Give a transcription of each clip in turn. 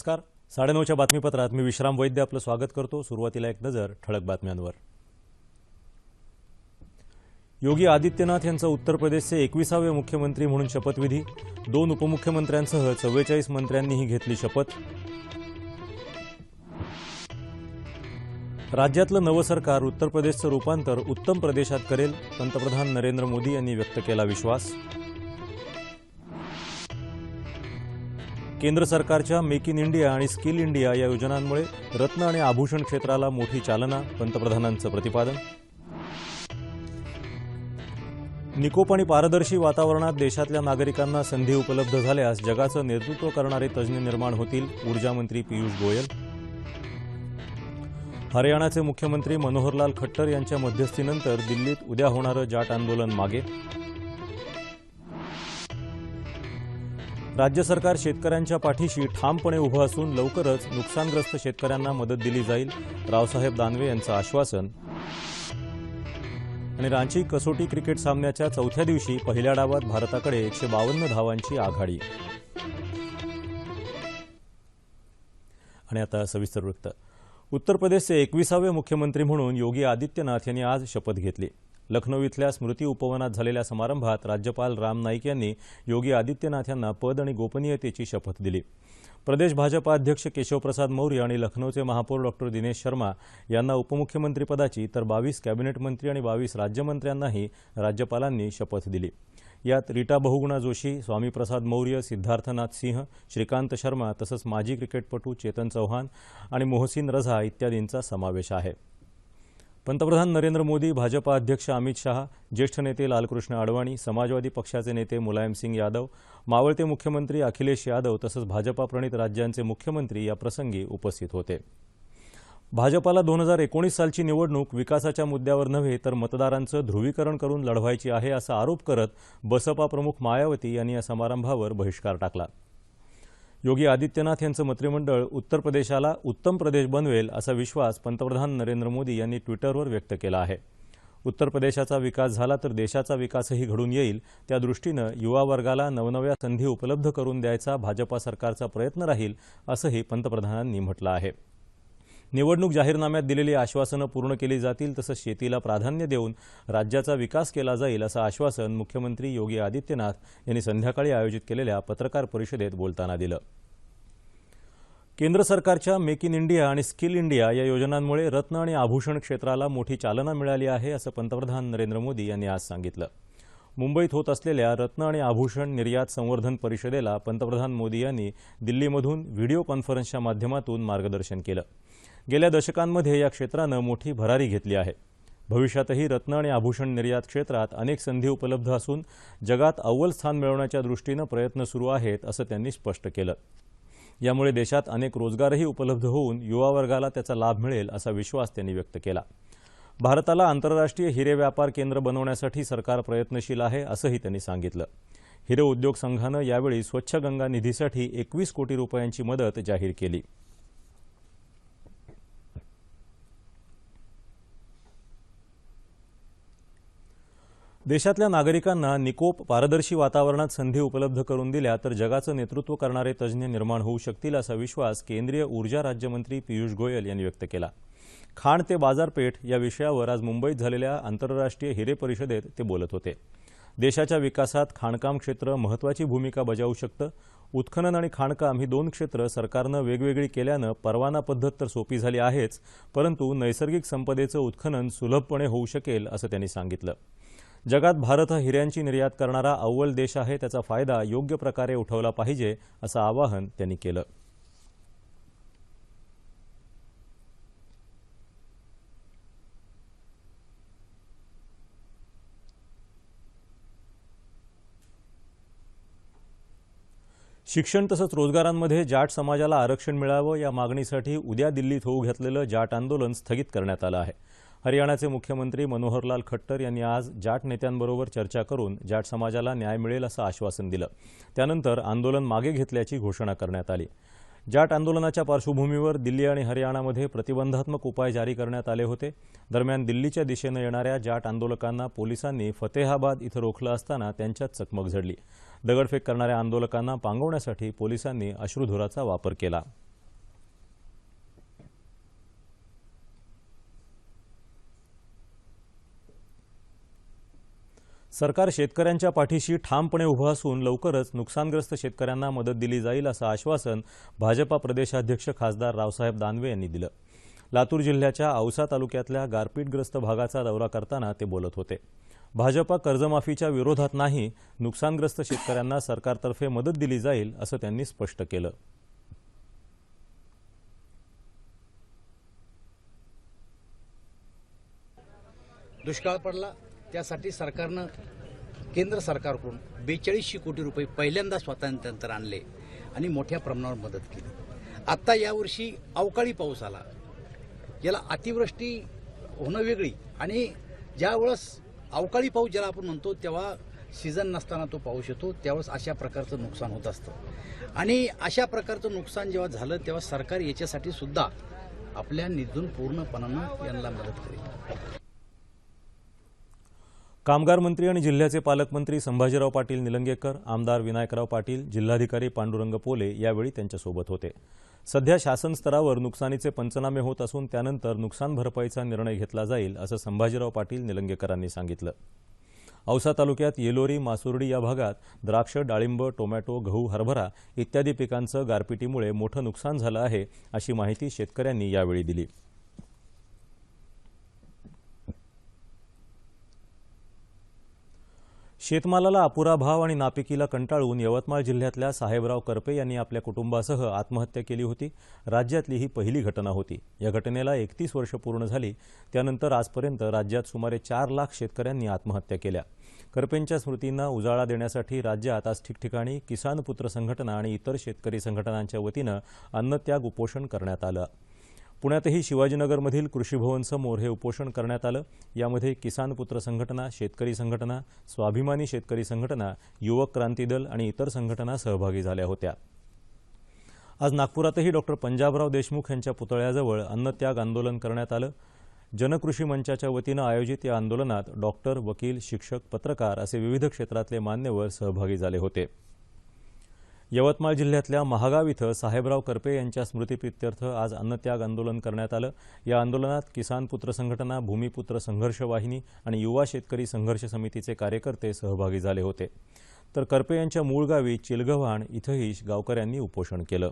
नमस्कार. साडेनऊच्या बातमीपत्रात मी विश्राम वैद्य आपलं स्वागत करतो. सुरुवातीला एक नजर ठळक बातम्यांवर. योगी आदित्यनाथ यांचा उत्तर प्रदेशचे एकविसावे मुख्यमंत्री म्हणून शपथविधी दोन उपमुख्यमंत्र्यांसह चव्वेचाळीस मंत्र्यांनीही घेतली शपथ. राज्यातलं नवं सरकार उत्तर प्रदेशचं रूपांतर उत्तम प्रदेशात करेल पंतप्रधान नरेंद्र मोदी यांनी व्यक्त केला विश्वास. केंद्र सरकारच्या मेक इन इंडिया आणि स्किल इंडिया या योजनांमुळे रत्न आणि आभूषण क्षेत्राला मोठी चालना पंतप्रधानांचं प्रतिपादन. निकोप आणि पारदर्शी वातावरणात देशातल्या नागरिकांना संधी उपलब्ध झाल्यास जगाचं नेतृत्व करणारे तज्ज्ञ निर्माण होतील ऊर्जामंत्री पियुष गोयल. हरियाणाचे मुख्यमंत्री मनोहरलाल खट्टर यांच्या मध्यस्थीनंतर दिल्लीत उद्या होणारं जाट आंदोलन मागे. राज्य सरकार शेतकऱ्यांच्या पाठीशी ठामपणे उभं असून लवकरच नुकसानग्रस्त शेतकऱ्यांना मदत दिली जाईल रावसाहेब दानवे यांचं आश्वासन. आणि रांची कसोटी क्रिकेट सामन्याच्या चौथ्या दिवशी पहिल्या डावात भारताकडे एकशे बावन्न धावांची आघाडी. आणि आता सविस्तर वृत्त. उत्तर प्रदेशचे एकविसावे मुख्यमंत्री म्हणून योगी आदित्यनाथ यांनी आज शपथ घेतली. लखनौ इथल्या स्मृती उपवनात झालेल्या समारंभात राज्यपाल राम नाईक यांनी योगी आदित्यनाथ यांना पद आणि गोपनीयतेची शपथ दिली. प्रदेश भाजपा अध्यक्ष केशवप्रसाद मौर्य आणि लखनौचे महापौर डॉक्टर दिनेश शर्मा यांना उपमुख्यमंत्रीपदाची तर बावीस कॅबिनेट मंत्री आणि बावीस राज्यमंत्र्यांनाही राज्यपालांनी शपथ दिली. यात रीटा बहुगुणा जोशी स्वामीप्रसाद मौर्य सिद्धार्थनाथ सिंह श्रीकांत शर्मा तसंच माजी क्रिकेटपटू चेतन चौहान आणि मोहसिन रझा इत्यादींचा समावेश आहे. पंतप्रधान नरेंद्र मोदी भाजपा अध्यक्ष अमित शहा ज्येष्ठ नेते लालकृष्ण अडवाणी समाजवादी पक्षाचे नेते मुलायमसिंग यादव मावळते मुख्यमंत्री अखिलेश यादव तसंच भाजपाप्रणित राज्यांचे मुख्यमंत्री या प्रसंगी उपस्थित होते. भाजपाला दोन हजार एकोणीस सालची निवडणूक विकासाच्या मुद्द्यावर नव्हे तर मतदारांचं ध्रुवीकरण करून लढवायची आहे असा आरोप करत बसपा प्रमुख मायावती यांनी या समारंभावर बहिष्कार टाकला. योगी आदित्यनाथ यांचं मंत्रिमंडळ उत्तर प्रदेशाला उत्तम प्रदेश बनवेल असा विश्वास पंतप्रधान नरेंद्र मोदी यांनी ट्विटरवर व्यक्त केला आहे. उत्तर प्रदेशाचा विकास झाला तर देशाचा विकासही घडून येईल. त्या दृष्टीनं युवा वर्गाला नवनव्या संधी उपलब्ध करून द्यायचा भाजपा सरकारचा प्रयत्न राहील असंही पंतप्रधानांनी म्हटलं आहे. निवडणूक जाहीरनाम्यात दिलेली आश्वासनं पूर्ण केली जातील तसंच शेतीला प्राधान्य देऊन राज्याचा विकास केला जाईल असं आश्वासन मुख्यमंत्री योगी आदित्यनाथ यांनी संध्याकाळी आयोजित केलेल्या पत्रकार परिषदेत बोलताना दिलं. केंद्र सरकारच्या मेक इन इंडिया आणि स्किल इंडिया या योजनांमुळे रत्न आणि आभूषण क्षेत्राला मोठी चालना मिळाली आहे असं पंतप्रधान नरेंद्र मोदी यांनी आज सांगितलं. मुंबईत होत असलेल्या रत्न आणि आभूषण निर्यात संवर्धन परिषदेला पंतप्रधान मोदी यांनी दिल्लीमधून व्हिडिओ कॉन्फरन्सच्या माध्यमातून मार्गदर्शन केलं. गेल्या दशकांमध्ये या क्षेत्रानं मोठी भरारी घेतली आहे. भविष्यातही रत्न आणि आभूषण निर्यात क्षेत्रात अनेक संधी उपलब्ध असून जगात अव्वल स्थान मिळवण्याच्या दृष्टीनं प्रयत्न सुरू आहेत असं त्यांनी स्पष्ट केलं. यामुळे देशात अनेक रोजगारही उपलब्ध होऊन युवा वर्गाला त्याचा लाभ मिळेल असा विश्वास त्यांनी व्यक्त केला. भारताला आंतरराष्ट्रीय हिरे व्यापार केंद्र बनवण्यासाठी सरकार प्रयत्नशील आहे असंही त्यांनी सांगितलं. हिरे उद्योग संघानं यावेळी स्वच्छ गंगा निधीसाठी एकवीस कोटी रुपयांची मदत जाहीर केली. देशातल्या नागरिकांना निकोप पारदर्शी वातावरणात संधी उपलब्ध करून दिल्या तर जगाचं नेतृत्व करणारे तज्ज्ञ निर्माण होऊ शकतील असा विश्वास केंद्रीय ऊर्जा राज्यमंत्री पियुष गोयल यांनी व्यक्त केला. खाण ते बाजारपेठ या विषयावर आज मुंबईत झालेल्या आंतरराष्ट्रीय हिरे परिषदेत ते बोलत होते. देशाच्या विकासात खाणकाम क्षेत्र महत्त्वाची भूमिका बजावू शकतं. उत्खनन आणि खाणकाम ही दोन क्षेत्र सरकारनं वेगवेगळी केल्यानं परवाना पद्धत तर सोपी झाली आहेच परंतु नैसर्गिक संपदेचं उत्खनन सुलभपणे होऊ शकेल असं त्यांनी सांगितलं. जगात भारत हा हिऱ्यांची निर्यात करणारा अव्वल देश आहे त्याचा फायदा योग्य प्रकारे उठवला पाहिजे असं आवाहन त्यांनी केलं. शिक्षण तसंच रोजगारांमध्ये जाट समाजाला आरक्षण मिळावं या मागणीसाठी उद्या दिल्लीत होऊ घातलेलं जाट आंदोलन स्थगित करण्यात आलं आहे. हरियाणाचे मुख्यमंत्री मनोहरलाल खट्टर यांनी आज जाट नेत्यांबरोबर चर्चा करून जाट समाजाला न्याय मिळेल असं आश्वासन दिलं. त्यानंतर आंदोलन मागे घेतल्याची घोषणा करण्यात आली. जाट आंदोलनाच्या पार्श्वभूमीवर दिल्ली आणि हरियाणामध्ये प्रतिबंधात्मक उपाय जारी करण्यात आले होते. दरम्यान दिल्लीच्या दिशेनं येणाऱ्या जाट आंदोलकांना पोलिसांनी फतेहाबाद इथं रोखलं असताना त्यांच्यात चकमक झडली. दगडफेक करणाऱ्या आंदोलकांना पांगवण्यासाठी पोलिसांनी अश्रुधुराचा वापर केला. सरकार शेतकऱ्यांच्या पाठीशी ठामपणे उभं असून लवकरच नुकसानग्रस्त शेतकऱ्यांना मदत दिली जाईल असं आश्वासन भाजपा प्रदेशाध्यक्ष खासदार रावसाहेब दानवे यांनी दिलं. लातूर जिल्ह्याच्या औसा तालुक्यातल्या गारपीटग्रस्त भागाचा दौरा करताना ते बोलत होते. भाजपा कर्जमाफीच्या विरोधात नाही नुकसानग्रस्त शेतकऱ्यांना सरकारतर्फे मदत दिली जाईल असं त्यांनी स्पष्ट केलं. दुष्काळ पडला. त्यासाठी सरकारनं केंद्र सरकारकडून बेचाळीसशे कोटी रुपये पहिल्यांदा स्वातंत्र्यानंतर आणले आणि मोठ्या प्रमाणावर मदत केली. आत्ता यावर्षी अवकाळी पाऊस आला. याला अतिवृष्टी होणं वेगळी आणि ज्यावेळेस अवकाळी पाऊस ज्याला आपण म्हणतो तेव्हा सीझन नसताना तो पाऊस येतो त्यावेळेस अशा प्रकारचं नुकसान होत असतं. आणि अशा प्रकारचं नुकसान जेव्हा झालं तेव्हा सरकार याच्यासाठी सुद्धा आपल्या निधून पूर्णपणानं यांना मदत करेल. कामगार मंत्री आणि जिल्ह्याचे पालकमंत्री संभाजीराव पाटील निलंगेकर आमदार विनायकराव पाटील जिल्हाधिकारी पांडुरंग पोले यावेळी त्यांच्यासोबत होते. सध्या शासन स्तरावर नुकसानीचे पंचनामे होत असून त्यानंतर नुकसान भरपाईचा निर्णय घेतला जाईल असं संभाजीराव पाटील निलंगेकरांनी सांगितलं. औसा तालुक्यात येलोरी मासुर्डी या भागात द्राक्ष डाळिंब टोमॅटो गहू हरभरा इत्यादी पिकांचं गारपिटीमुळे मोठं नुकसान झालं आहे अशी माहिती शेतकऱ्यांनी यावेळी दिली. शेतमालाला अपुरा भाव आणि नापिकीला कंटाळून यवतमाळ जिल्ह्यातल्या साहेबराव करपे यांनी आपल्या कुटुंबासह आत्महत्या केली होती. राज्यातली ही पहिली घटना होती. या घटनेला एकतीस वर्ष पूर्ण झाली. त्यानंतर आजपर्यंत राज्यात सुमारे चार लाख शेतकऱ्यांनी आत्महत्या केल्या. करपेंच्या स्मृतींना उजाळा देण्यासाठी राज्यात आज ठिकठिकाणी किसान पुत्र संघटना आणि इतर शेतकरी संघटनांच्या वतीनं अन्नत्याग उपोषण करण्यात आलं. पुण्यातही शिवाजीनगरमधील कृषीभवनसमोर हे उपोषण करण्यात आलं. यामध्ये किसान पुत्र संघटना शेतकरी संघटना स्वाभिमानी शेतकरी संघटना युवक क्रांती दल आणि इतर संघटना सहभागी झाल्या होत्या. आज नागपुरातही डॉक्टर पंजाबराव देशमुख यांच्या पुतळ्याजवळ अन्नत्याग आंदोलन करण्यात आलं. जनकृषी मंचाच्या वतीनं आयोजित या आंदोलनात डॉक्टर वकील शिक्षक पत्रकार असे विविध क्षेत्रातले मान्यवर सहभागी झाले होते. यवतमाळ जिल्ह्यातल्या महागाव इथं साहेबराव करपे यांच्या स्मृतीप्रित्यर्थ आज अन्नत्याग आंदोलन करण्यात आलं. या आंदोलनात किसान पुत्र संघटना भूमिपुत्र संघर्ष वाहिनी आणि युवा शेतकरी संघर्ष समितीचे कार्यकर्ते सहभागी झाले होते. तर करपे यांच्या मूळ गावी चिलगव्हाण इथंही गावकऱ्यांनी उपोषण केलं.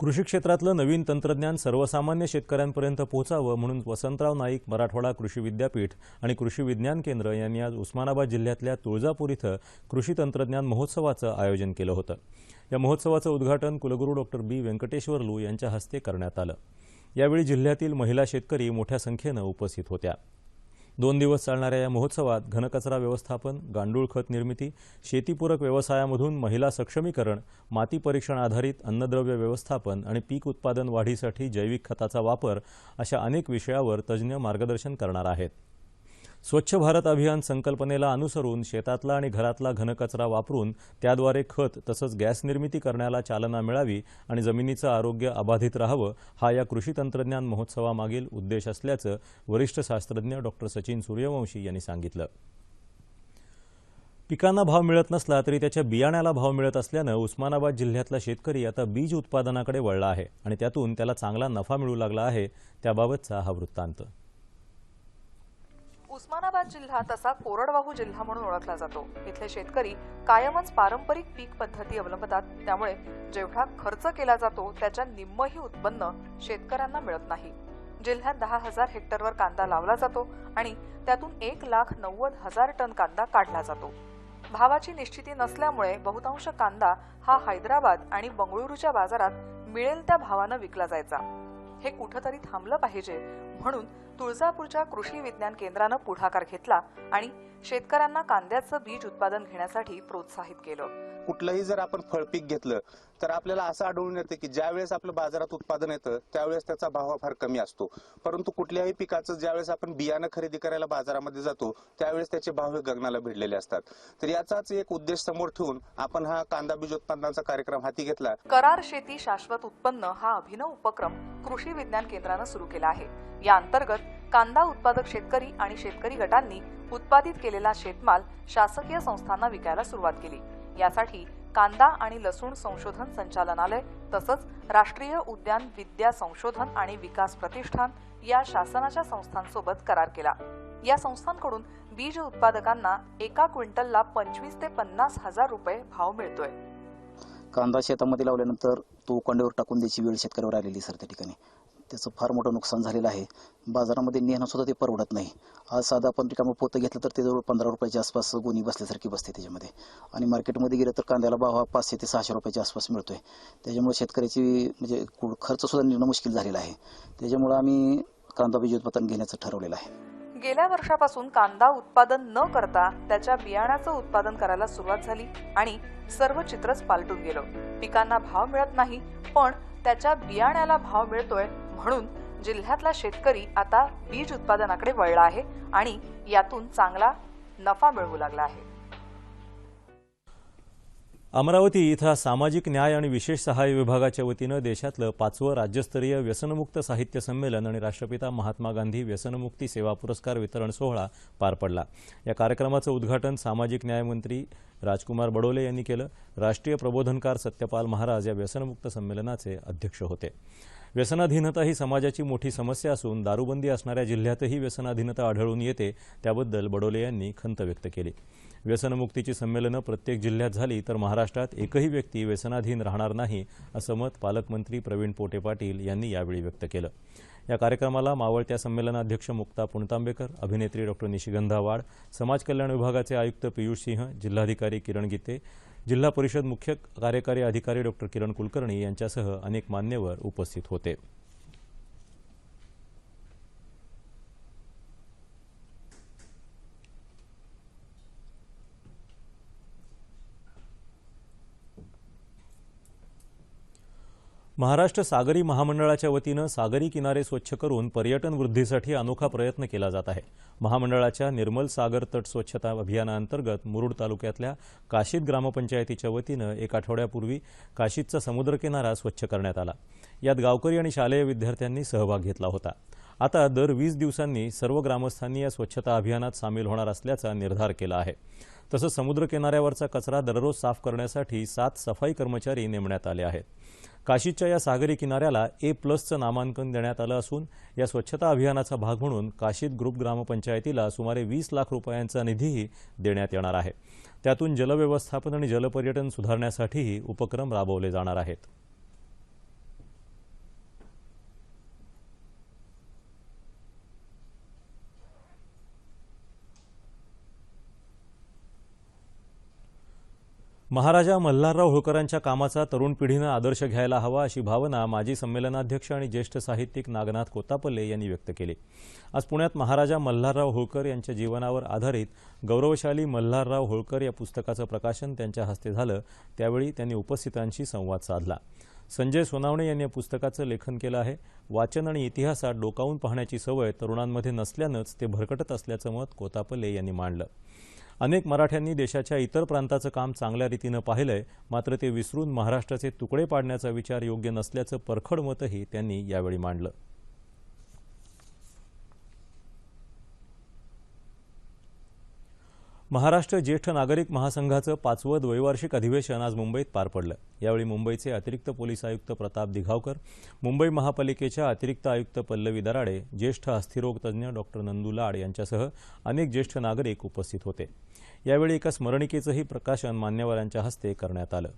कृषी क्षेत्रातलं नवीन तंत्रज्ञान सर्वसामान्य शेतकऱ्यांपर्यंत पोहोचावं म्हणून वसंतराव नाईक मराठवाडा कृषी विद्यापीठ आणि कृषी विज्ञान केंद्र यांनी आज उस्मानाबाद जिल्ह्यातल्या तुळजापूर इथं कृषी तंत्रज्ञान महोत्सवाचं आयोजन केलं होतं. या महोत्सवाचं उद्घाटन कुलगुरू डॉक्टर बी व्यंकटेश्वरलू यांच्या हस्ते करण्यात आलं. यावेळी जिल्ह्यातील महिला शेतकरी मोठ्या संख्येनं उपस्थित होत्या. दोन दिवस चालणाऱ्या या महोत्सवात घनकचरा व्यवस्थापन गांडूळ खत निर्मिती शेतीपूरक व्यवसायामधून महिला सक्षमीकरण माती परीक्षण आधारित अन्नद्रव्य व्यवस्थापन आणि पीक उत्पादन वाढीसाठी जैविक खताचा वापर अशा अनेक विषयावर तज्ज्ञ मार्गदर्शन करणार आहेत. स्वच्छ भारत अभियान संकल्पनेला अनुसरून शेतातला आणि घरातला घनकचरा वापरून त्याद्वारे खत तसंच गॅस निर्मिती करण्याला चालना मिळावी आणि जमिनीचं आरोग्य अबाधित राहावं हा या कृषी तंत्रज्ञान महोत्सवामागील उद्देश असल्याचं वरिष्ठ शास्त्रज्ञ डॉक्टर सचिन सूर्यवंशी यांनी सांगितलं. पिकांना भाव मिळत नसला तरी त्याच्या बियाण्याला भाव मिळत असल्यानं उस्मानाबाद जिल्ह्यातला शेतकरी आता बीज उत्पादनाकडे वळला आहे आणि त्यातून त्याला चांगला नफा मिळू लागला आहे त्याबाबतचा हा वृत्तांत. उस्मानाबाद जिल्हा तसा कोरडवाहू जिल्हा म्हणून ओळखला जातो. इथले शेतकरी कायमच पारंपरिक पीक पद्धती अवलंबतात. त्यामुळे जेवढा खर्च केला जातो त्याच्या निम्मही उत्पन्न शेतकऱ्यांना मिळत नाही. जिल्ह्यात दहा हजार हेक्टरवर कांदा लावला जातो आणि त्यातून एक लाख नव्वद हजार टन कांदा काढला जातो. भावाची निश्चिती नसल्यामुळे बहुतांश कांदा हा हैदराबाद आणि बंगळुरूच्या बाजारात मिळेल त्या भावानं विकला जायचा. हे कुठंतरी थांबलं पाहिजे. म्हणून तुळजापूरच्या कृषी विज्ञान केंद्रानं पुढाकार घेतला आणि शेतकऱ्यांना कांद्याचं बीज उत्पादन घेण्यासाठी प्रोत्साहित केलं. कुठलंही जर आपण फळपीक घेतलं तर आपल्याला असं आढळून येतं की ज्या वेळेस आपलं बाजारात उत्पादन येतं त्यावेळेस त्याचा भाव फार कमी असतो. परंतु कुठल्याही पिकाचं ज्यावेळेस आपण बियाणं खरेदी करायला बाजारामध्ये जातो त्यावेळेस त्याचे भाव हे गगनाला भिडलेले असतात. तर याचाच एक उद्देश समोर ठेवून आपण हा कांदा बीज उत्पादनाचा कार्यक्रम हाती घेतला. करार शेती शाश्वत उत्पन्न हा अभिनव उपक्रम कृषी विज्ञान केंद्रानं सुरू केला आहे. या अंतर्गत कांदा उत्पादक शेतकरी आणि शेतकरी गटांनी उत्पादित केलेला शेतमाल शासकीय संस्थांना विकायला सुरुवात केली. यासाठी कांदा आणि लसूण संशोधन संचालनालय तसंच राष्ट्रीय उद्यान विद्या संशोधन आणि विकास प्रतिष्ठान या शासनाच्या संस्थांसोबत करार केला. या संस्थांकडून बीज उत्पादकांना एका क्विंटलला पंचवीस ते पन्नास हजार रुपये भाव मिळतोय. कांदा शेतामध्ये लावल्यानंतर तो उकांड्यावर टाकून द्यायची वेळ शेतकऱ्यावर आलेली सर त्या ठिकाणी. त्याचं फार मोठं नुकसान झालेलं आहे. बाजारामध्ये नेणंसुद्धा ते परवडत नाही. आज साधा आपण रिकामं पोतं घेतलं तर ते जवळ पंधरा रुपयाच्या आसपास गोणी बसल्यासारखी बसते त्याच्यामध्ये. आणि मार्केटमध्ये गेलं तर कांद्याला भाव हा पाचशे ते सहाशे रुपयाच्या आसपास मिळतोय. त्याच्यामुळे शेतकऱ्याची म्हणजे खर्चसुद्धा नेणं मुश्किल झालेला आहे. त्याच्यामुळं आम्ही कांदा बीज उत्पादन घेण्याचं ठरवलेलं आहे. गेल्या वर्षापासून कांदा उत्पादन न करता त्याच्या बियाण्याचं उत्पादन करायला सुरुवात झाली आणि सर्व चित्रच पालटून गेलं. पिकांना भाव मिळत नाही पण त्याच्या बियाण्याला भाव मिळतोय म्हणून जिल्ह्यातला शेतकरी आता बीज उत्पादनाकडे वळला आहे आणि यातून चांगला नफा मिळवू लागला आहे. अमरावती इथं सामाजिक न्याय आणि विशेष सहाय्य विभागाच्या वतीनं देशातलं पाचवं राज्यस्तरीय व्यसनमुक्त साहित्य संमेलन आणि राष्ट्रपिता महात्मा गांधी व्यसनमुक्ती सेवा पुरस्कार वितरण सोहळा पार पडला. या कार्यक्रमाचं उद्घाटन सामाजिक न्यायमंत्री राजकुमार बडोले यांनी केलं. राष्ट्रीय प्रबोधनकार सत्यपाल महाराज या व्यसनमुक्त संमेलनाचे अध्यक्ष होते. व्यसनाधीनता ही समाजाची मोठी समस्या असून दारूबंदी असणाऱ्या जिल्ह्यातही व्यसनाधीनता आढळून येते त्याबद्दल बडोले यांनी खंत व्यक्त केली. व्यसनमुक्तीची संमेलनं प्रत्येक जिल्ह्यात झाली तर महाराष्ट्रात एकही व्यक्ती व्यसनाधीन राहणार नाही असं मत पालकमंत्री प्रवीण पोटे पाटील यांनी यावेळी व्यक्त केलं. या कार्यक्रमाला मावळत्या संमेलनाध्यक्ष मुक्ता पुणतांबेकर अभिनेत्री डॉक्टर निशिगंधा वाड समाज कल्याण विभागाचे आयुक्त पियुष सिंह जिल्हाधिकारी किरण गीते जिल्हा परिषद मुख्य कार्यकारी अधिकारी डॉक्टर किरण कुलकर्णी यांच्यासह अनेक मान्यवर उपस्थित होते. महाराष्ट्र सागरी महामंडळाच्या वतीनं सागरी किनारे स्वच्छ करून पर्यटन वृद्धीसाठी अनोखा प्रयत्न केला जात आहे. महामंडळाच्या निर्मल सागर तट स्वच्छता अभियानाअंतर्गत मुरुड तालुक्यातल्या काशीद ग्रामपंचायतीच्या वतीनं एक आठवड्यापूर्वी काशीदचा समुद्रकिनारा स्वच्छ करण्यात आला. यात गावकरी आणि शालेय विद्यार्थ्यांनी सहभाग घेतला होता. आता दर वीस दिवसांनी सर्व ग्रामस्थांनी या स्वच्छता अभियानात सामील होणार असल्याचा निर्धार केला आहे. तसंच समुद्रकिनाऱ्यावरचा कचरा दररोज साफ करण्यासाठी सात सफाई कर्मचारी नेमण्यात आले आहेत. काशीच्या या सागरी किनाऱ्याला ए प्लसचं नामांकन देण्यात आलं असून या स्वच्छता अभियानाचा भाग म्हणून काशीत ग्रुप ग्रामपंचायतीला सुमारे वीस लाख रुपयांचा निधीही देण्यात येणार आहे. त्यातून जलव्यवस्थापन आणि जलपर्यटन सुधारण्यासाठीही उपक्रम राबवले जाणार आहेत. महाराजा मल्हारराव होळकरांच्या कामाचा तरुण पिढीनं आदर्श घ्यायला हवा अशी भावना माजी संमेलनाध्यक्ष आणि ज्येष्ठ साहित्यिक नागनाथ कोतापल्ले यांनी व्यक्त केली. आज पुण्यात महाराजा मल्हारराव होळकर यांच्या जीवनावर आधारित गौरवशाली मल्हारराव होळकर या पुस्तकाचं प्रकाशन त्यांच्या हस्ते झालं. त्यावेळी त्यांनी उपस्थितांशी संवाद साधला. संजय सोनावणे यांनी या पुस्तकाचं लेखन केलं आहे. वाचन आणि इतिहासात डोकावून पाहण्याची सवय तरुणांमध्ये नसल्यानंच ते भरकटत असल्याचं मत कोतापल्ले यांनी मांडलं. अनेक मराठ्यांनी देशाच्या इतर प्रांताचं काम चांगल्या रीतीनं पाहिलंय मात्र ते विसरून महाराष्ट्राचे तुकडे पाडण्याचा विचार योग्य नसल्याचं परखड मतही त्यांनी यावेळी मांडलं. महाराष्ट्र ज्येष्ठ नागरिक महासंघाचं पाचवं द्वैवार्षिक अधिवेशन आज मुंबईत पार पडलं. यावेळी मुंबईचे अतिरिक्त पोलीस आयुक्त प्रताप दिघावकर मुंबई महापालिकेच्या अतिरिक्त आयुक्त पल्लवी दराडे ज्येष्ठ अस्थिरोग तज्ज्ञ डॉक्टर नंदू लाड यांच्यासह अनेक ज्येष्ठ नागरिक उपस्थित होते. यावेळी एका स्मरणिकेचंही प्रकाशन मान्यवरांच्या हस्ते करण्यात आलं.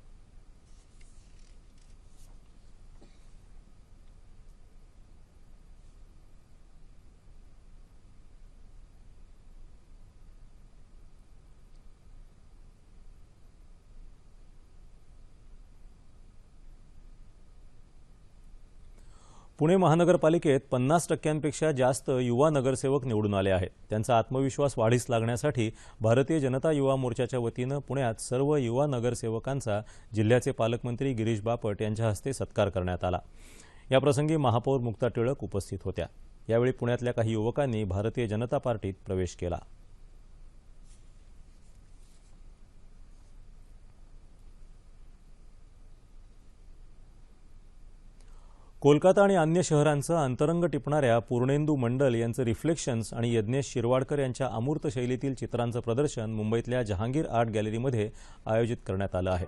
पुणे महानगरपालिकेत पन्नास टक्क्यांपेक्षा जास्त युवा नगरसेवक निवडून आले आहेत. त्यांचा आत्मविश्वास वाढीस लागण्यासाठी भारतीय जनता युवा मोर्चाच्या वतीनं पुण्यात सर्व युवा नगरसेवकांचा जिल्ह्याचे पालकमंत्री गिरीश बापट यांच्या हस्ते सत्कार करण्यात आला. याप्रसंगी महापौर मुक्ता टिळक उपस्थित होत्या. यावेळी पुण्यातल्या काही युवकांनी भारतीय जनता पार्टीत प्रवेश केला. कोलकाता आणि अन्य शहरांचं अंतरंग टिपणाऱ्या पूर्णेंदू मंडल यांचं रिफ्लेक्शन्स आणि यज्ञेश शिरवाडकर यांच्या अमूर्त शैलीतील चित्रांचं प्रदर्शन मुंबईतल्या जहांगीर आर्ट गॅलरीमध्ये आयोजित करण्यात आलं आहे.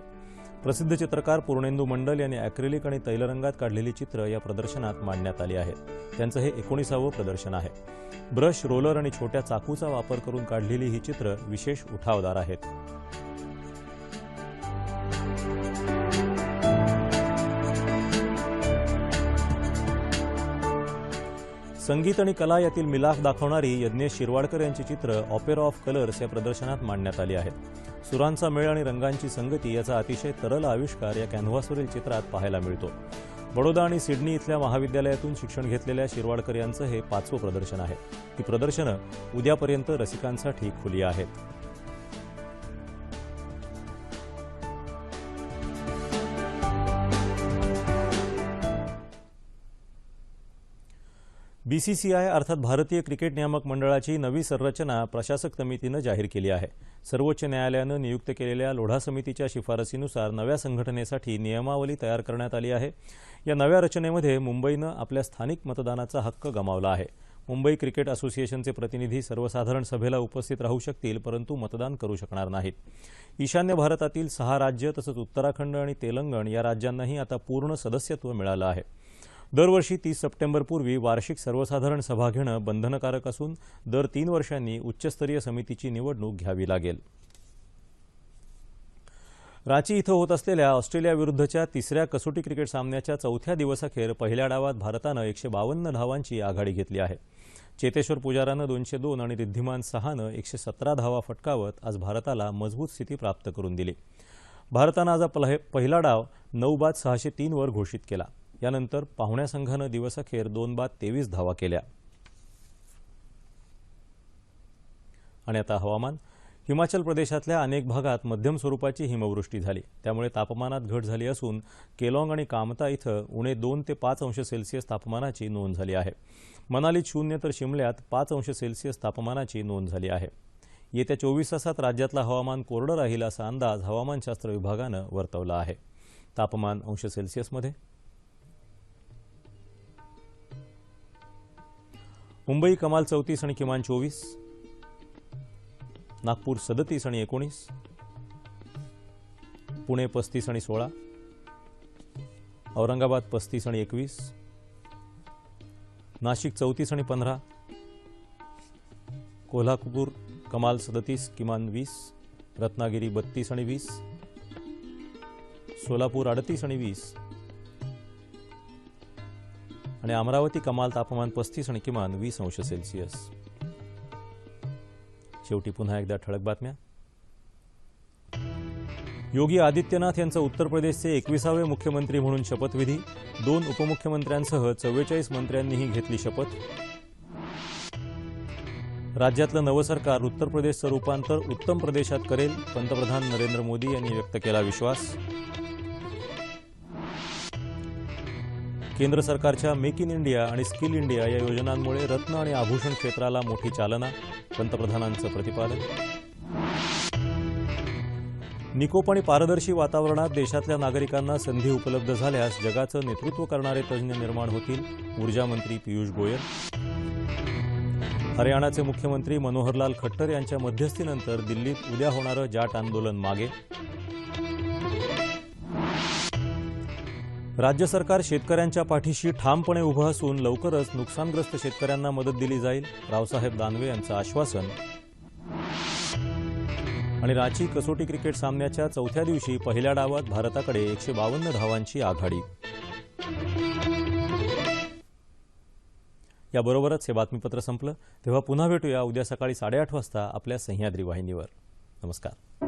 प्रसिद्ध चित्रकार पूर्णेंदू मंडल यांनी अॅक्रिलिक आणि तैलरंगात काढलेली चित्र या प्रदर्शनात मांडण्यात आली आहेत. त्यांचं हे एकोणीसावं प्रदर्शन आहे. ब्रश रोलर आणि छोट्या चाकूचा वापर करून काढलेली ही चित्र विशेष उठावदार आहेत. संगीत आणि कला यातील मिलाफ दाखवणारी यज्ञेश शिरवाडकर यांची चित्र ऑपेरा ऑफ कलर्स या प्रदर्शनात मांडण्यात आली आहेत सुरांचा मेळ आणि रंगांची संगती याचा अतिशय तरल आविष्कार या कॅनव्हासवरील चित्रात पाहायला मिळतो. बडोदा आणि सिडनी इथल्या महाविद्यालयातून शिक्षण घेतलेल्या शिरवाडकर यांचं हे पाचवं प्रदर्शन आहे. ती प्रदर्शनं उद्यापर्यंत रसिकांसाठी खुली आहेत. बीसीसीआय अर्थात भारतीय क्रिकेट नियामक मंडळाची नवी संरचना प्रशासक समितीनं जाहीर केली आहे. सर्वोच्च न्यायालयानं नियुक्त केलेल्या लोढा समितीच्या शिफारसीनुसार नव्या संघटनेसाठी नियमावली तयार करण्यात आली आहे. या नव्या रचनेमध्ये मुंबईनं आपल्या स्थानिक मतदानाचा हक्क गमावला आहे. मुंबई क्रिकेट असोसिएशनचे प्रतिनिधी सर्वसाधारण सभेला उपस्थित राहू शकतील परंतु मतदान करू शकणार नाहीत. ईशान्य भारतातील सहा राज्य तसंच उत्तराखंड आणि तेलंगण या राज्यांनाही आता पूर्ण सदस्यत्व मिळालं आहे. दरवर्षी तीस सप्टेंबरपूर्वी वार्षिक सर्वसाधारण सभा घेणं बंधनकारक असून दर तीन वर्षांनी उच्चस्तरीय समितीची निवडणूक घ्यावी लागेल. रांची इथं होत असलेल्या ऑस्ट्रेलियाविरुद्धच्या तिसऱ्या कसोटी क्रिकेट सामन्याच्या चौथ्या दिवसाखेर पहिल्या डावात भारतानं एकशे बावन्न धावांची आघाडी घेतली आहे. चेतेश्वर पुजारानं दोनशे दोन आणि रिद्धिमान सहानं एकशे सतरा धावा फटकावत आज भारताला मजबूत स्थिती प्राप्त करून दिली. भारतानं आज पहिला डाव नऊ बाद सहाशे तीनवर घोषित केला. यानंतर पाहुण्या संघानं दिवसअखेर दोन बाद तेवीस धावा केल्या. आणि आता हवामान. हिमाचल प्रदेशातल्या अनेक भागात मध्यम स्वरूपाची हिमवृष्टी झाली. त्यामुळे तापमानात घट झाली असून केलाँग आणि कामता इथं उणे दोन ते पाच अंश सेल्सिअस तापमानाची नोंद झाली आहे. मनालीत शून्य तर शिमल्यात पाच अंश सेल्सिअस तापमानाची नोंद झाली आहे. येत्या चोवीस तासात राज्यातलं हवामान कोरडं राहील असा अंदाज हवामानशास्त्र विभागानं वर्तवला आहे. तापमान अंश सेल्सिअसमध्ये मुंबई कमाल चौतीस आणि किमान चोवीस. नागपूर सदतीस आणि एकोणीस. पुणे पस्तीस आणि सोळा. औरंगाबाद पस्तीस आणि एकवीस. नाशिक चौतीस आणि पंधरा. कोल्हापूर कमाल सदतीस किमान वीस. रत्नागिरी बत्तीस आणि वीस. सोलापूर अडतीस आणि वीस. आणि अमरावती कमाल तापमान पस्तीस आणि किमान वीस अंश सेल्सिअस. शेवटी पुन्हा एकदा ठळक बातम्या. योगी आदित्यनाथ यांचा उत्तर प्रदेशचे एकविसावे मुख्यमंत्री म्हणून शपथविधी दोन उपमुख्यमंत्र्यांसह चव्वेचाळीस मंत्र्यांनीही घेतली शपथ. राज्यातलं नवं सरकार उत्तर प्रदेशचं रूपांतर उत्तम प्रदेशात करेल पंतप्रधान नरेंद्र मोदी यांनी व्यक्त केला विश्वास. केंद्र सरकारच्या मेक इन इंडिया आणि स्किल इंडिया या योजनांमुळे रत्न आणि आभूषण क्षेत्राला मोठी चालना पंतप्रधानांचं प्रतिपादन. निकोप आणि पारदर्शी वातावरणात देशातल्या नागरिकांना संधी उपलब्ध झाल्यास जगाचं नेतृत्व करणारे तज्ज्ञ निर्माण होतील ऊर्जा मंत्री पियुष गोयल. हरियाणाचे मुख्यमंत्री मनोहरलाल खट्टर यांच्या मध्यस्थीनंतर दिल्लीत उद्या होणारं जाट आंदोलन मागे. राज्य सरकार शेतकऱ्यांच्या पाठीशी ठामपणे उभं असून लवकरच नुकसानग्रस्त शेतकऱ्यांना मदत दिली जाईल रावसाहेब दानवे यांचं आश्वासन. आणि रांची कसोटी क्रिकेट सामन्याच्या चौथ्या दिवशी पहिल्या डावात भारताकडे एकशे बावन्न धावांची आघाडी. याबरोबरच हे बातमीपत्र संपलं. तेव्हा पुन्हा भेटूया उद्या सकाळी साडेआठ वाजता आपल्या सह्याद्री वाहिनीवर. नमस्कार.